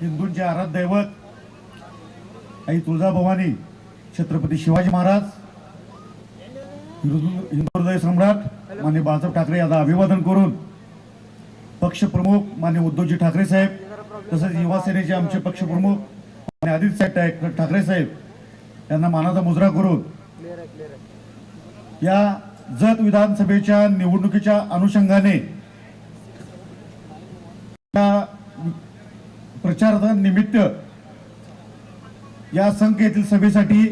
हिंदूंचे आराध्य दैवत आई तुळजाभवानी छत्रपती शिवाजी महाराज हिंदू हृदय सम्राट मान्य बाळासाहेब ठाकरे यांना अभिवादन करून पक्षप्रमुख मान्य उद्धवजी ठाकरे साहेब तसेच युवासेनेचे आमचे पक्षप्रमुख मान्य आदित्य साहेब ठाकरे साहेब यांना मानाचा मुजरा करून या जत विधानसभेच्या निवडणुकीच्या अनुषंगाने या प्रचारानिमित्त या संघ येथील सभेसाठी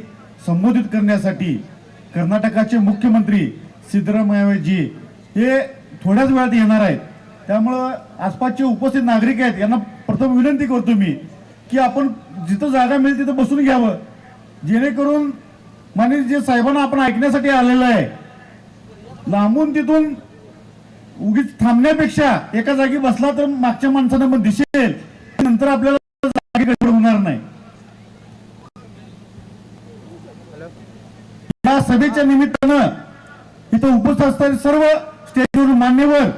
संबोधित करण्यासाठी कर्नाटकाचे मुख्यमंत्री सिद्धरामय्याजी हे थोड्याच वेळात येणार आहेत. त्यामुळं आसपासचे उपस्थित नागरिक आहेत यांना प्रथम विनंती करतो मी की आपण जिथं जागा मिळेल तिथं बसून घ्यावं. जेणेकरून माने जे साहेबांना आपण ऐकण्यासाठी आलेलं आहे लांबून तिथून उगीच थांबण्यापेक्षा एका जागी बसला तर मागच्या माणसानं मग दिसेल. नंतर आपल्याला होणार नाही. या सभेच्या निमित्तानं इथं उपस्थित असणारे सर्व स्टेजवर मान्यवर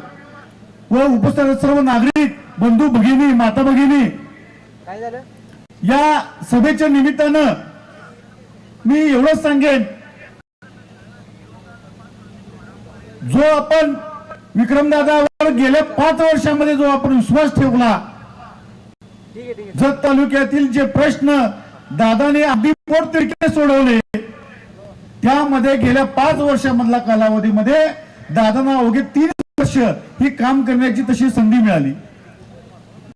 व उपस्थित सर्व नागरिक बंधू भगिनी माता भगिनी या सभेच्या निमित्तानं मी एवढंच सांगेन. जो आपण विक्रमदादावर गेल्या पाच वर्षामध्ये जो आपण विश्वास ठेवला जत तालुक्यातील जे प्रश्न दादाने अगदी पोटतिडकीने सोडवले त्यामध्ये गेल्या पाच वर्षामधला कालावधीमध्ये दादांना अवघे तीन वर्ष ही काम करण्याची तशी संधी मिळाली.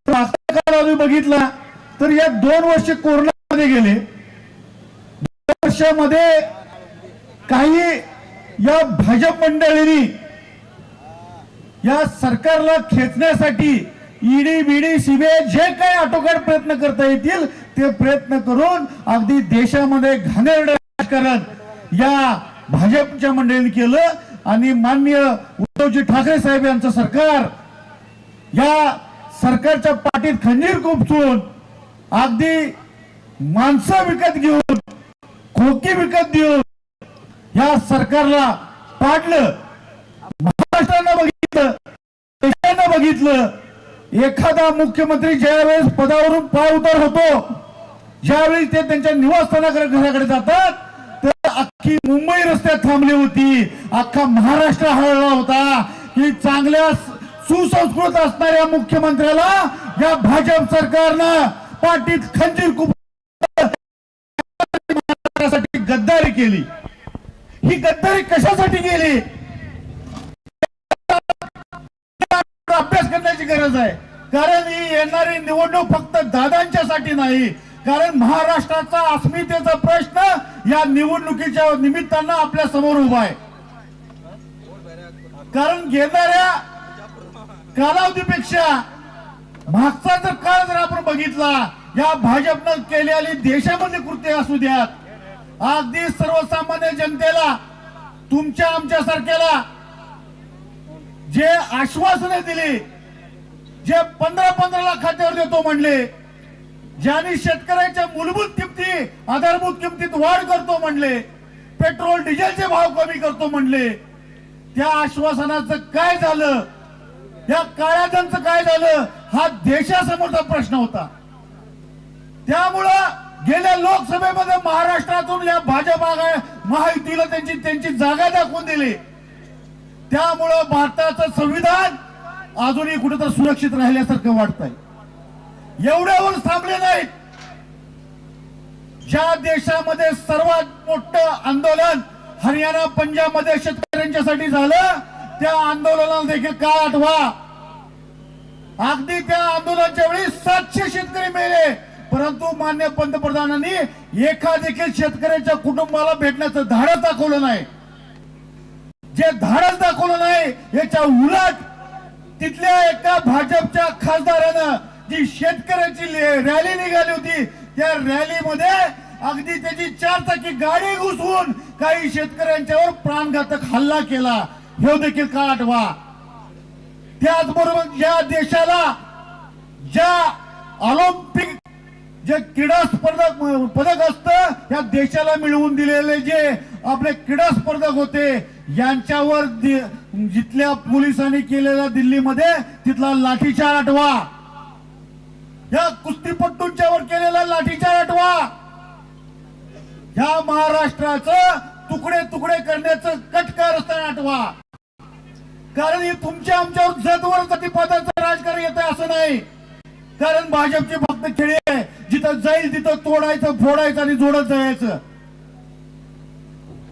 तर आता कालावधी बघितला तर या दोन वर्ष कोरोनामध्ये गेले. दोन वर्षामध्ये काही या भाजप मंडळींनी या सरकारला खेचण्यासाठी ईडी बीडी सीबीआय जे काही आटोकाट प्रयत्न करता येतील ते प्रयत्न करून अगदी देशामध्ये घाणेरड राजकारण या भाजपच्या मंडळीने केलं. आणि मान्य उद्धवजी ठाकरे साहेब यांचं सरकार या सरकारच्या पाठीत खंजीर खुपसून अगदी माणसं विकत घेऊन खोकी विकत देऊन या सरकारला पाडलं. महाराष्ट्रानं बघितलं देशानं बघितलं. एखादा मुख्यमंत्री ज्यावेळेस पदावरून पाय उतार होतो ज्यावेळी ते त्यांच्या निवासस्थानाकडे घराकडे जातात तर अख्खी मुंबई रस्त्यात थांबली होती. अख्खा महाराष्ट्र हळला होता. की चांगल्या सुसंस्कृत असणाऱ्या मुख्यमंत्र्याला या भाजप सरकारनं पाठीत खंजीर कुप महाराष्ट्रासाठी गद्दारी केली. ही गद्दारी कशासाठी केली? अभ्यास करण्याची गरज आहे. कारण ही येणारी निवडणूक फक्त दादांच्यासाठी नाही कारण महाराष्ट्राचा अस्मितेचा प्रश्न या निवडणुकीच्या निमित्तानं आपल्यासमोर उभा आहे. कारण घेणाऱ्या कालावधीपेक्षा मागचा जर काळ जर आपण बघितला या भाजपनं केलेली देशामध्ये कृत्य असू द्यात. अगदी सर्वसामान्य जनतेला तुमच्या आमच्या सारख्याला जे आश्वासने दिली जे पंधरा पंधरा लाख खात्यावर देतो म्हणले ज्यांनी शेतकऱ्यांच्या मूलभूत किमती आधारभूत किमतीत वाढ करतो म्हणले पेट्रोल डिझेलचे भाव कमी करतो म्हणले त्या आश्वासनाचं काय झालं? या काळ्याजांचं काय झालं? हा देशासमोरचा प्रश्न होता. त्यामुळं गेल्या लोकसभेमध्ये महाराष्ट्रातून या भाजप महायुतीला त्यांची त्यांची जागा दाखवून दिली. त्यामुळं भारताचं संविधान अजूनही कुठेतरी सुरक्षित राहिल्यासारखं वाटतंय. एवढ्यावर थांबले नाहीत. ज्या देशामध्ये सर्वात मोठं आंदोलन हरियाणा पंजाबमध्ये शेतकऱ्यांच्यासाठी झालं त्या आंदोलनाला देखील काळ आठवा. अगदी त्या आंदोलनाच्या वेळी सातशे शेतकरी मेले. परंतु मान्य पंतप्रधानांनी एका देखील शेतकऱ्याच्या कुटुंबाला भेटण्याचं धाडस दाखवलं नाही. जे धाडस दाखवलं नाही याच्या उलट तिथल्या एका भाजपच्या खासदारानं जी शेतकऱ्याची रॅली निघाली होती त्या रॅलीमध्ये अगदी त्याची चार चाकी गाडी घुसवून काही शेतकऱ्यांच्यावर प्राणघातक हल्ला केला. हे देखील का आठवा. त्याचबरोबर ज्या देशाला ज्या ऑलिम्पिक जे क्रीडा स्पर्धक पदक असतं या देशाला मिळवून दिलेले जे आपले क्रीडा स्पर्धक होते यांच्यावर जिथल्या पोलिसांनी केलेल्या दिल्लीमध्ये तिथला लाठीचार आठवा. या कुस्तीपट्टूंच्यावर केलेला लाठीचार आठवा. ह्या महाराष्ट्राचं तुकडे तुकडे करण्याचं कटकार असताना आठवा. कारण हे तुमच्या आमच्यावर जतवर जातीपाताचं राजकारण येत असं नाही. कारण भाजपची फक्त खेळी आहे. जिथं जाईल तिथं तोडायचं फोडायचं आणि जोडत जायचं.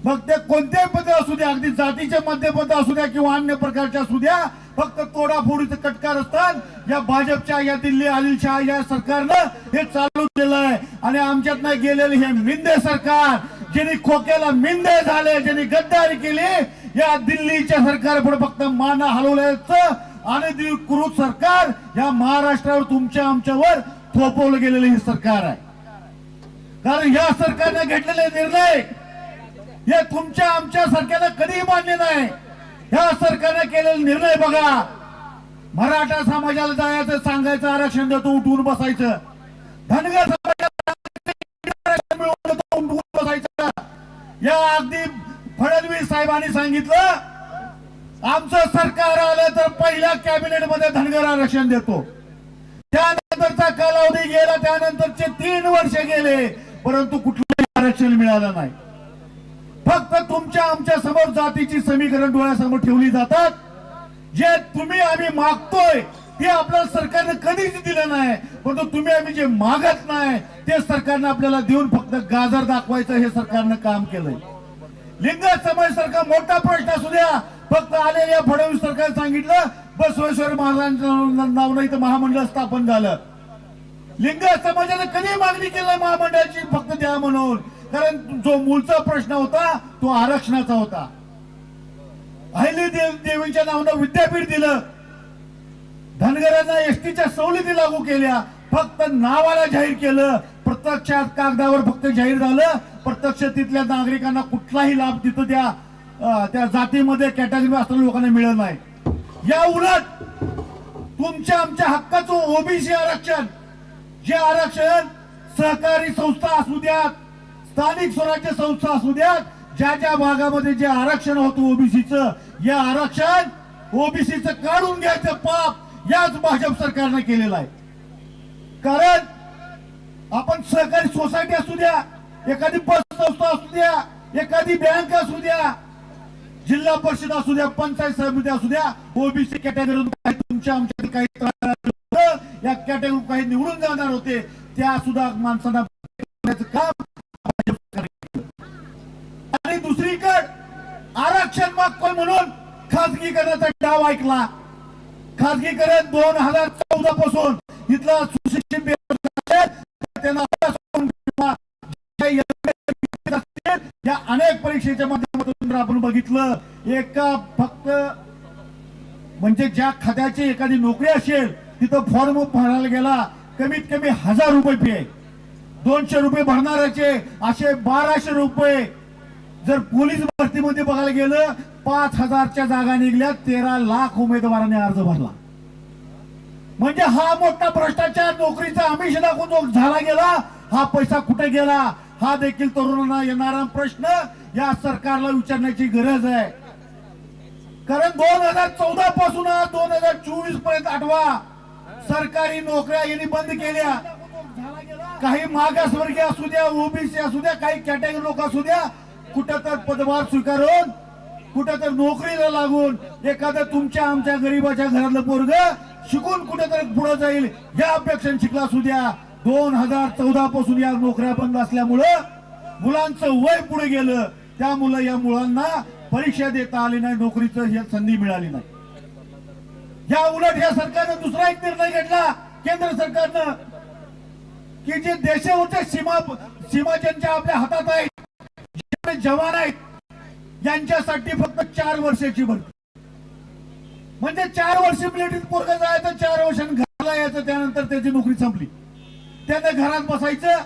मग ते कोणत्याही पद असू द्या अगदी जातीचे मध्यपद असू द्या किंवा अन्य प्रकारच्या असू द्या फक्त तोडाफोडीचे कटकार असतात. या भाजपच्या या दिल्ली आदिलशाह या सरकारनं हे चालू केलं आहे आणि आमच्यात नाही गेलेले हे मिंदे सरकार ज्यांनी खोक्याला मिंदे झाले ज्यांनी गद्दारी केली या दिल्लीच्या सरकार फक्त मान हलवल्याचं आणि कुरुत सरकार या महाराष्ट्रावर तुमच्या आमच्यावर थोपवलं गेलेलं हे सरकार आहे. कारण या सरकारने घेतलेले निर्णय हे तुमच्या आमच्या सरकारनं कधीही मान्य नाही. ह्या सरकारने केलेला निर्णय बघा. मराठा समाजाला जायचं सांगायचं आरक्षण देतो उठवून बसायचं. धनगर समाजाला आरक्षण बसायचं. या अगदी फडणवीस साहेबांनी सांगितलं आमचं सरकार आलं तर पहिल्या कॅबिनेटमध्ये धनगर आरक्षण देतो. त्यानंतरचा कालावधी गेला त्यानंतरचे तीन वर्ष गेले परंतु कुठलंही आरक्षण मिळालं नाही. फक्त तुमच्या आमच्यासमोर जातीची समीकरण डोळ्यासमोर ठेवली जातात. जे तुम्ही आम्ही मागतोय ते आपल्या सरकारने कधीच दिलं नाही. परंतु तुम्ही आम्ही जे मागत नाही ते सरकारने आपल्याला देऊन फक्त गाजर दाखवायचं हे सरकारनं काम केलंय. लिंग समाज सारखा मोठा प्रश्न असू द्या. फक्त आलेल्या फडणवीस सरकार सांगितलं बसवेश्वर महाराजांच्या नावनं इथं महामंडळ स्थापन झालं. लिंग समाजाने कधी मागणी केलं महामंडळाची? फक्त द्या म्हणून. कारण जो मूळचा प्रश्न होता तो आरक्षणाचा होता. अहिली देव देवीच्या नावानं विद्यापीठ दिलं. धनगरांना एसटीच्या सवलती लागू केल्या. फक्त नावाला जाहीर केलं. प्रत्यक्षात कागदावर फक्त जाहीर झालं. प्रत्यक्ष तिथल्या नागरिकांना कुठलाही लाभ तिथं त्या त्या जातीमध्ये कॅटेगरी असलेल्या लोकांना मिळत नाही. या उलट तुमच्या आमच्या हक्काचं ओबीसी आरक्षण जे आरक्षण सहकारी संस्था असू द्यात स्थानिक स्वराज्य संस्था असू द्यात ज्या ज्या भागामध्ये जे आरक्षण होतं ओबीसीचं या आरक्षण ओबीसीचं काढून घ्यायचं पाप याच भाजप सरकारनं केलेलं आहे. कारण आपण सहकारी सोसायटी असू द्या एखादी बस संस्था असू द्या एखादी बँक असू द्या जिल्हा परिषद असू द्या पंचायत समिती असू द्या ओबीसी कॅटेगरी काही तुमच्या आमच्या काही या कॅटेगरी काही निवडून जाणार होते त्या सुद्धा माणसांना काम दुसरीकड आरक्षण मागतोय म्हणून खासगीकरणाचा डाव ऐकला. खासगीकरण दोन हजार चौदा पासून इथला सुशिक्षित बेरोजगार त्यांना या अनेक परीक्षेच्या माध्यमातून आपण बघितलं. एका फक्त म्हणजे ज्या खात्याची एखादी नोकरी असेल तिथं फॉर्म भरायला गेला. कमीत कमी हजार रुपये फी आहे. दोनशे रुपये भरणाऱ्याचे असे बाराशे रुपये जर पोलीस भरतीमध्ये बघायला गेलं पाच हजारच्या जागा निघल्या तेरा लाख उमेदवारांनी अर्ज भरला. म्हणजे हा मोठा भ्रष्टाचार नोकरीचा आमिष दाखवून झाला गेला हा पैसा कुठे गेला? हा देखील तरुणांना येणारा प्रश्न या सरकारला विचारण्याची गरज आहे. कारण दोन हजार चौदा पासून दोन हजार चोवीसपर्यंत आठवा सरकारी नोकऱ्या यांनी बंद केल्या. काही मागासवर्गीय असू द्या ओबीसी असू द्या काही कॅटेगरी लोक असू द्या कुठं तर पदभार स्वीकारून कुठं तर नोकरीला लागून एखादं तुमच्या आमच्या गरीबाच्या घरातलं पोरग शिकून कुठेतरी पुढे जाईल या अपेक्षेने शिकला असू द्या. दोन हजार चौदा पासून या नोकऱ्या बंद असल्यामुळं मुलांचं वय पुढे गेलं. त्या मुलं या मुलांना परीक्षा देता आली नाही नोकरीचं ही संधी मिळाली नाही. या उलट या सरकारनं दुसरा एक निर्णय घेतला केंद्र सरकारनं की जे देशावरच्या सीमा सीमा ज्यांच्या आपल्या हातात आहेत जवान आहेत. यांच्यासाठी फक्त चार वर्षाची भरती. म्हणजे चार वर्ष मिलिटरीत पोरग जायचं चार वर्षांनी घराला यायचं त्यानंतर त्याची नोकरी संपली. त्याने घरात बसायचं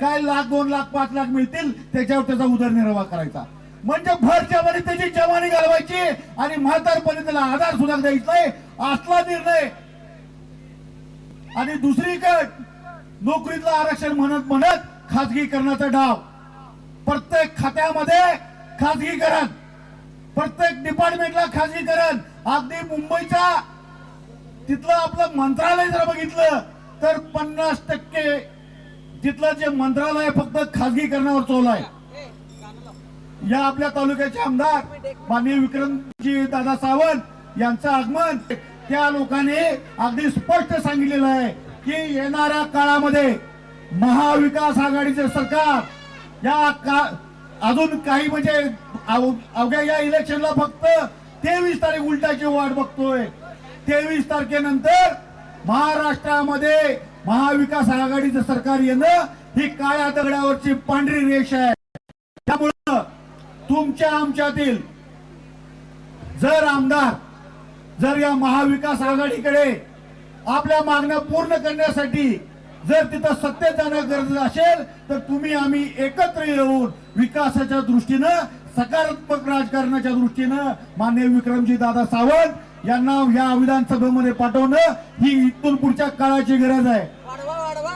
काय लाख दोन लाख पाच लाख मिळतील त्याच्यावर त्याचा उदरनिर्वाह करायचा. म्हणजे भर जवानी त्याची जवानी घालवायची आणि म्हातारपणी त्याला आधार सुद्धा द्यायचा नाही असला निर्णय. आणि दुसरीकडे नोकरीतलं आरक्षण म्हणत म्हणत खाजगीकरणाचा डाव. प्रत्येक खात्यामध्ये खाजगीकरण. प्रत्येक डिपार्टमेंटला खाजगीकरण. अगदी मुंबईचा तिथलं आपलं मंत्रालय जर बघितलं तर पन्नास टक्के तिथलं जे मंत्रालय फक्त खाजगीकरणावर चालू आहे या आपल्या तालुक्याचे आमदार माननीय विक्रमजी दादा सावंत यांचं आगमन त्या लोकांनी अगदी स्पष्ट सांगितलेलं आहे की येणाऱ्या काळामध्ये महाविकास आघाडीचे सरकार या का अजून काही म्हणजे अवघ्या या इलेक्शनला फक्त तेवीस तारीख उलटाची वाट बघतोय. तेवीस तारखेनंतर महाराष्ट्रामध्ये महाविकास आघाडीचं सरकार येणं ही काळ्या दगडावरची पांढरी रेष आहे. त्यामुळं तुमच्या आमच्यातील जर आमदार जर या महाविकास आघाडीकडे आपल्या मागण्या पूर्ण करण्यासाठी जर तिथं सत्तेत जाणं गरजेचं असेल तर तुम्ही आम्ही एकत्र येऊन विकासाच्या दृष्टीनं सकारात्मक राजकारणाच्या दृष्टीनं मान्य विक्रमजी दादा सावंत यांना या विधानसभेमध्ये पाठवणं ही इथून पुढच्या काळाची गरज आहे.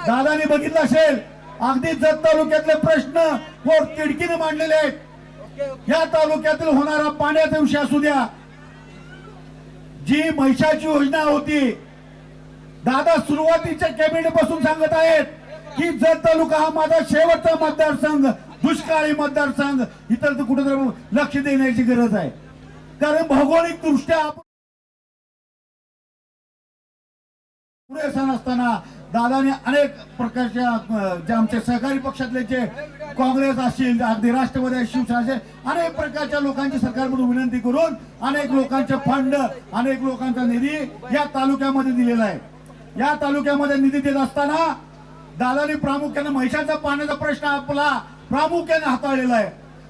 दादानी बघितलं असेल अगदी जत तालुक्यातले प्रश्न कोण तिडकीने मांडलेले आहेत. या तालुक्यातील होणारा पाण्याचा विषय असू द्या. जी म्हैसाची योजना होती दादा सुरुवातीच्या कॅबिनेटपासून सांगत आहेत की जत तालुका हा माझा शेवटचा मतदारसंघ दुष्काळी मतदारसंघ. इतर कुठेतरी लक्ष देण्याची गरज आहे. कारण भौगोलिक दृष्ट्या आपण पुरेसा नसताना दादाने अनेक प्रकारच्या जे आमचे सहकारी पक्षातले जे काँग्रेस असतील अगदी राष्ट्रवादी शिवसेना असेल अनेक प्रकारच्या लोकांची सरकारकडून विनंती करून अनेक लोकांचे फंड अनेक लोकांचा निधी या तालुक्यामध्ये दिलेला आहे. या तालुक्यामध्ये निधी देत असताना दादानी प्रामुख्याने म्हैसाचा पाण्याचा प्रश्न आपला प्रामुख्याने हाताळलेला आहे.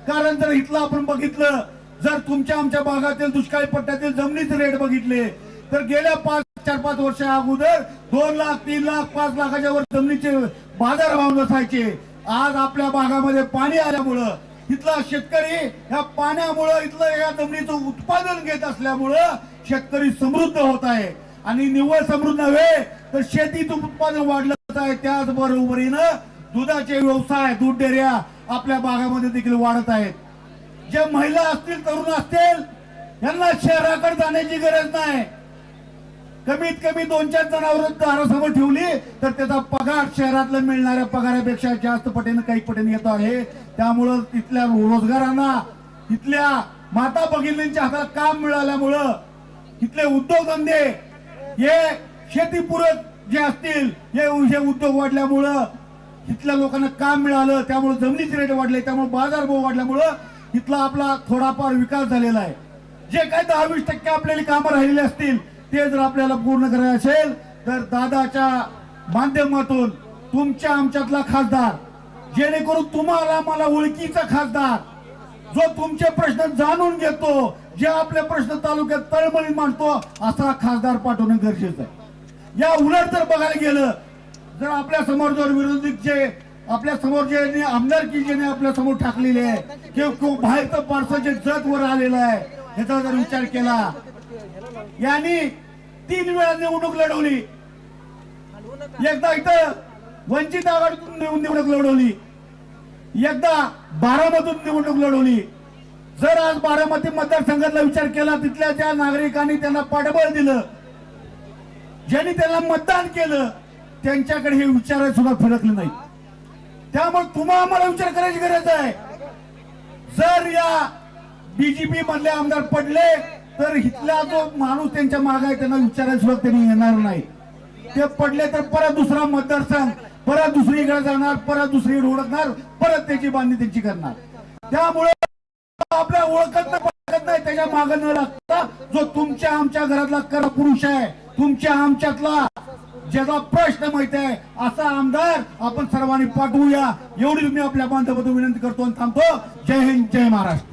कारण जर इथलं आपण बघितलं जर तुमच्या आमच्या भागातील दुष्काळी पट्ट्यातील जमिनीचे रेट बघितले तर गेल्या पाच चार पाच वर्षा अगोदर दोन लाख तीन लाख पाच लाखाच्या वर जमिनीचे बाजार भाव नसायचे. आज आपल्या भागामध्ये पाणी आल्यामुळं इथला शेतकरी या पाण्यामुळं इथलं या जमिनीचं उत्पादन घेत असल्यामुळं शेतकरी समृद्ध होत आहे. आणि निव्वळ समृद्ध नव्हे तर शेतीत उत्पादन वाढलं आहे. त्याच बरोबरीनं दुधाचे व्यवसाय दूध डेऱ्या आपल्या भागामध्ये देखील वाढत आहेत. जे महिला असतील तरुण असतील यांना शहराकडे जाण्याची गरज नाही. कमीत कमी दोन चार जनावर दारासमोर ठेवली तर त्याचा पगार शहरातला मिळणाऱ्या पगारापेक्षा जास्त पटीनं काही पटीने येतो आहे. त्यामुळं तिथल्या रोजगारांना तिथल्या माता भगिनींच्या हातात काम मिळाल्यामुळं तिथले उद्योगधंदे हे शेतीपूरक जे असतील हे विषय उद्योग वाढल्यामुळं इथल्या लोकांना काम मिळालं त्यामुळे जमिनीचे रेट वाढले त्यामुळे बाजारभाव वाढल्यामुळं इथला आपला थोडाफार विकास झालेला आहे. जे काही दहा वीस टक्के आपल्याला कामं राहिलेली असतील ते जर आपल्याला पूर्ण करायचे असेल तर दादाच्या माध्यमातून तुमच्या आमच्यातला खासदार जेणेकरून तुम्हाला मला ओळखीचा खासदार जो तुमचे प्रश्न जाणून घेतो जे आपले प्रश्न तालुक्यात तळमळीत मांडतो असा खासदार पाठवणं गरजेचं आहे. या उलट जर बघायला गेलं जर आपल्यासमोर जर विरोधी जे आपल्यासमोर जे आमदारकी ज्याने आपल्यासमोर टाकलेली आहे किंवा बाहेरचं पार्सल जे जत वर आलेलं आहे ह्याचा जर विचार केला यांनी तीन वेळा निवडणूक लढवली. एकदा इथं वंचित आघाडीतून निवडणूक लढवली. एकदा बारामधून निवडणूक लढवली. जर आज बारामती मतदारसंघातला विचार केला तिथल्या ज्या नागरिकांनी त्यांना पाठबळ दिलं ज्यांनी त्यांना मतदान केलं त्यांच्याकडे हे विचार सुद्धा फिरकले नाही त्यामुळे तुम्हा आम्हाला विचार करायची गरज आहे. जर या बीजेपी मधले आमदार पडले तर इथला जो माणूस त्यांच्या मागे आहे त्यांना विचारायला सुद्धा त्यांनी येणार नाही. ते पडले तर परत दुसरा मतदारसंघ परत दुसरीकडे जाणार परत दुसरी ओळखणार परत त्याची बांधणी त्यांची करणार. त्यामुळे आपल्या ओळखत नाही नाही त्याच्या माग न लागता जो तुमच्या आमच्या घरातला कर पुरुष आहे तुमच्या आमच्यातला ज्याचा प्रश्न माहिती आहे असा आमदार आपण सर्वांनी पाठवूया. एवढी मी आपल्या बांधवातून विनंती करतो आणि थांबतो. जय हिंद जय महाराष्ट्र.